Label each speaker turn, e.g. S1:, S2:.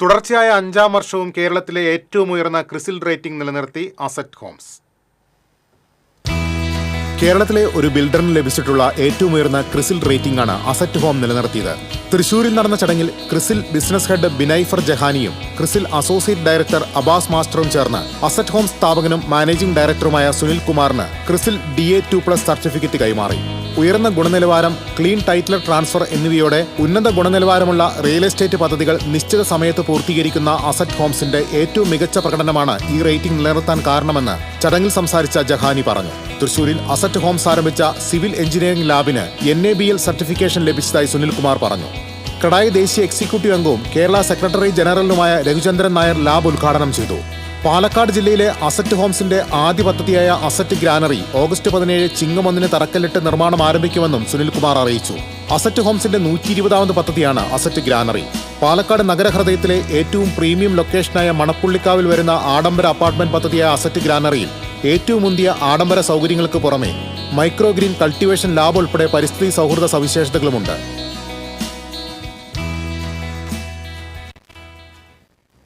S1: തുടർച്ചയായ അഞ്ചാം വർഷവും കേരളത്തിലെ ഏറ്റവും ഉയർന്ന ക്രിസിൽ റേറ്റിംഗ് നിലനിർത്തി അസറ്റ് ഹോംസ്. കേരളത്തിലെ ഒരു ബിൽഡറിന് ലഭിച്ചിട്ടുള്ള ഏറ്റവും ഉയർന്ന ക്രിസിൽ റേറ്റിംഗ് ആണ് അസറ്റ് ഹോം നിലനിർത്തിയത്. തൃശൂരിൽ നടന്ന ചടങ്ങിൽ ക്രിസിൽ ബിസിനസ് ഹെഡ് ബിനൈഫർ ജഹാനിയും ക്രിസിൽ അസോസിയേറ്റ് ഡയറക്ടർ അബാസ് മാസ്റ്ററും ചേർന്ന് അസറ്റ് ഹോം സ്ഥാപകനും മാനേജിംഗ് ഡയറക്ടറുമായ സുനിൽ കുമാറിന് CRISIL D A two plus certificate കൈമാറി. ഉയർന്ന ഗുണനിലവാരം ക്ലീൻ ടൈറ്റിലർ ട്രാൻസ്ഫർ എന്നിവയോടെ ഉന്നത ഗുണനിലവാരമുള്ള റിയൽ എസ്റ്റേറ്റ് പദ്ധതികൾ നിശ്ചിത സമയത്ത് പൂർത്തീകരിക്കുന്ന അസറ്റ് ഹോംസിന്റെ ഏറ്റവും മികച്ച പ്രകടനമാണ് ഈ റേറ്റിംഗ് നിലനിർത്താൻ കാരണമെന്ന് ചടങ്ങിൽ സംസാരിച്ച ജഹാനി പറഞ്ഞു. തൃശൂരിൽ അസറ്റ് ഹോംസ് ആരംഭിച്ച civil engineering ലാബിന് N A B L certification ലഭിച്ചതായി സുനിൽകുമാർ പറഞ്ഞു. കടായി ദേശീയ എക്സിക്യൂട്ടീവ് അംഗവും കേരള സെക്രട്ടറി ജനറലുമായ രഘുചന്ദ്രൻ നായർ ലാബ് ഉദ്ഘാടനം ചെയ്തു. പാലക്കാട് ജില്ലയിലെ അസറ്റ് ഹോംസിന്റെ ആദ്യ പദ്ധതിയായ അസറ്റ് ഗ്രാനറി ഓഗസ്റ്റ് പതിനേഴ് ചിങ്ങമൊന്നിന് തറക്കല്ലിട്ട് നിർമ്മാണം ആരംഭിക്കുമെന്നും സുനിൽകുമാർ അറിയിച്ചു. അസറ്റ് ഹോംസിന്റെ നൂറ്റി ഇരുപതാമത് പദ്ധതിയാണ് അസറ്റ് ഗ്രാനറി. പാലക്കാട് നഗരഹൃദയത്തിലെ ഏറ്റവും പ്രീമിയം ലൊക്കേഷനായ മണപ്പുള്ളിക്കാവിൽ വരുന്ന ആഡംബര അപ്പാർട്ട്മെന്റ് പദ്ധതിയായ അസറ്റ് ഗ്രാനറിയിൽ ഏറ്റവും മുന്തിയ ആഡംബര സൗകര്യങ്ങൾക്ക് പുറമെ മൈക്രോഗ്രീൻ കൾട്ടിവേഷൻ ലാബ് ഉൾപ്പെടെ പരിസ്ഥിതി സൗഹൃദ സവിശേഷതകളുമുണ്ട്.